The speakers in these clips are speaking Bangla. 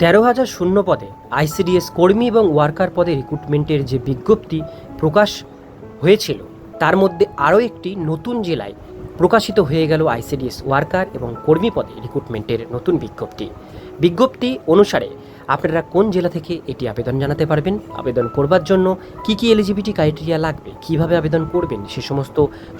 তেরো হাজার শূন্য পদে আইসিডিএস কর্মী এবং ওয়ার্কার পদে রিক্রুটমেন্টের যে বিজ্ঞপ্তি প্রকাশ হয়েছিল, তার মধ্যে আরও একটি নতুন জেলায় প্রকাশিত হয়ে গেল আইসিডিএস ওয়ার্কার এবং কর্মী পদে রিক্রুটমেন্টের নতুন বিজ্ঞপ্তি। বিজ্ঞপ্তি অনুসারে আপনারা কোন জেলা থেকে এটি আবেদন জানাতে পারবেন, আবেদন করবার জন্য কি কি এলিজিবিলিটি ক্রাইটেরিয়া লাগবে, কীভাবে আবেদন করবেন, সে সমস্ত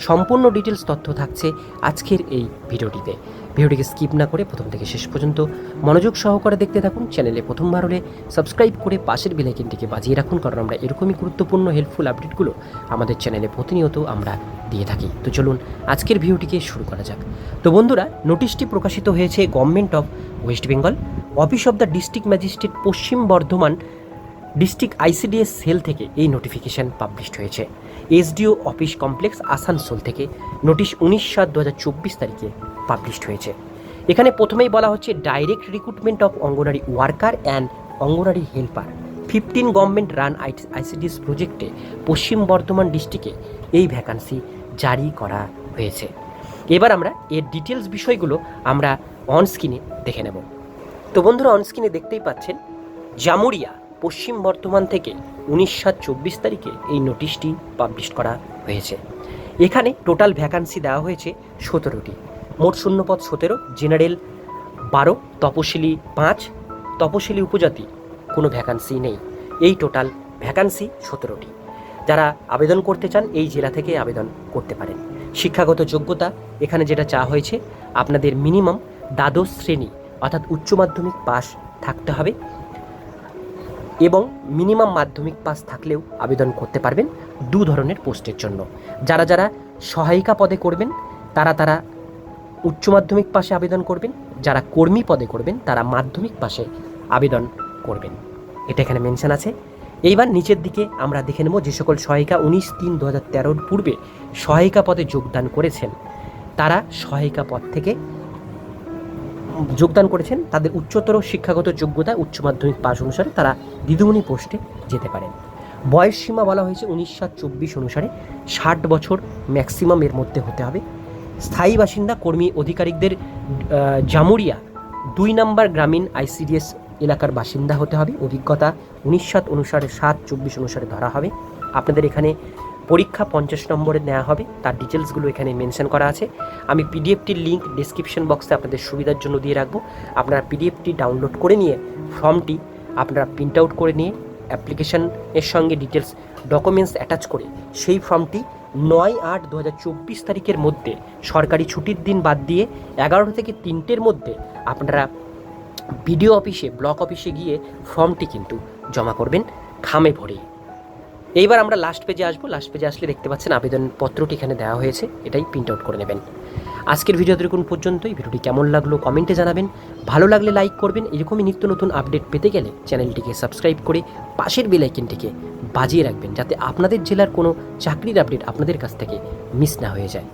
সম্পূর্ণ ডিটেলস তথ্য থাকছে আজকের এই ভিডিওটিতে। ভিডিওটিকে স্কিপ না করে প্রথম থেকে শেষ পর্যন্ত মনোযোগ সহকারে দেখতে থাকুন। চ্যানেলে প্রথমবার হলে সাবস্ক্রাইব করে পাশের বেলাইকিনটিকে বাজিয়ে রাখুন, কারণ আমরা এরকমই গুরুত্বপূর্ণ হেল্পফুল আপডেটগুলো আমাদের চ্যানেলে প্রতিনিয়ত আমরা দিয়ে থাকি। তো চলুন, আজকের ভিডিওটিকে শুরু করা যাক। তো বন্ধুরা, নোটিশটি প্রকাশিত হয়েছে government of West Bengal office of the district magistrate Paschim Bardhaman district ICDS cell থেকে এই নোটিফিকেশন পাবলিশড হয়েছে। এসডিও অফিস কমপ্লেক্স আসানসোল থেকে। নোটিশ উনিশ সাত দু তারিখে পাবলিশড হয়েছে। এখানে প্রথমেই বলা হচ্ছে direct recruitment of Anganwadi worker and Anganwadi helper fifteen government run ICDS প্রজেক্টে পশ্চিম বর্ধমান ডিস্ট্রিক্টে এই ভ্যাকান্সি জারি করা হয়েছে। এবার আমরা এর ডিটেলস বিষয়গুলো আমরা অন স্ক্রিনে দেখে নেব। তো বন্ধুরা অন স্ক্রিনে দেখতেই পাচ্ছেন, জামুরিয়া, পশ্চিম বর্ধমান থেকে উনিশ সাত চব্বিশ তারিখে এই নোটিশটি পাবলিশ করা হয়েছে। এখানে টোটাল ভ্যাকান্সি দেওয়া হয়েছে সতেরোটি। মোট শূন্যপদ সতেরো, জেনারেল বারো, তপশিলি পাঁচ, তপশিলি উপজাতি, কোনো ভ্যাকান্সি নেই। এই টোটাল ভ্যাকান্সি সতেরোটি। যারা আবেদন করতে চান, এই জেলা থেকে আবেদন করতে পারেন। শিক্ষাগত যোগ্যতা, এখানে যেটা চাওয়া হয়েছে, আপনাদের মিনিমাম দ্বাদশ শ্রেণি, অর্থাৎ উচ্চ মাধ্যমিক পাস থাকতে হবে এবং মিনিমাম মাধ্যমিক পাস থাকলেও আবেদন করতে পারবেন দু ধরনের পোস্টের জন্য। যারা যারা সহায়িকা পদে করবেন, তারা তারা উচ্চ মাধ্যমিক পাশে আবেদন করবেন, যারা কর্মী পদে করবেন, তারা মাধ্যমিক পাশে আবেদন করবেন। এটা এখানে মেনশন আছে। এইবার নিচের দিকে আমরা দেখে নেব যে সকল সহায়িকা উনিশ তিন দু হাজার তেরোর পূর্বে সহায়িকা পদে যোগদান করেছেন। তারা সহায়িকা পদ থেকে যোগদান করেছেন। তাদের উচ্চতর শিক্ষাগত যোগ্যতা উচ্চ মাধ্যমিক পাস অনুসারে তারা দিদিমণি পোস্টে যেতে পারেন। বয়স সীমা বলা হয়েছে উনিশ সাত চব্বিশ অনুসারে। ষাট বছর ম্যাক্সিমাম এর মধ্যে হতে হবে। স্থায়ী বাসিন্দা কর্মী অধিকারিকদের জামুরিয়া, দুই নম্বর গ্রামীণ আইসিডিএস এলাকার বাসিন্দা হতে হবে। অভিজ্ঞতা উনিশ সাত অনুসারে সাত, চব্বিশ অনুসারে ধরা হবে। আপনাদের এখানে পরীক্ষা পঞ্চাশ নম্বরে নেওয়া হবে। তার ডিটেলসগুলো এখানে মেনশন করা আছে। আমি পিডিএফটির লিঙ্ক ডিসক্রিপশন বক্সে আপনাদের সুবিধার জন্য দিয়ে রাখব। আপনারা পিডিএফটি ডাউনলোড করে নিয়ে ফর্মটি আপনারা প্রিন্ট আউট করে নিয়ে অ্যাপ্লিকেশন এর সঙ্গে ডিটেলস ডকুমেন্টস অ্যাটাচ করে সেই ফর্মটি নয় আট দু চব্বিশ তারিখের মধ্যে সরকারি ছুটির দিন বাদ দিয়ে এগারোটা থেকে তিনটের মধ্যে আপনারা বিডিও অফিসে, ব্লক অফিসে গিয়ে ফর্মটি কিন্তু জমা করবেন খামে ভরে। এইবার আমরা লাস্ট পেজে আসব। লাস্ট পেজে আসলে দেখতে পাচ্ছেন আবেদনপত্রটি এখানে দেওয়া হয়েছে। এটাই প্রিন্ট আউট করে নেবেন। আজকের ভিডিও দেখুন পর্যন্তই। ভিডিওটি কেমন লাগল কমেন্টে জানাবেন। ভালো লাগলে লাইক করবেন। এরকমই নিত্য নতুন আপডেট পেতে গেলে চ্যানেলটিকে সাবস্ক্রাইব করে পাশের বেলাইকিনটিকে বাজিয়ে রাখবেন, যাতে আপনাদের জেলার কোনো চাকরির আপডেট আপনাদের কাছ থেকে মিস না হয়ে যায়।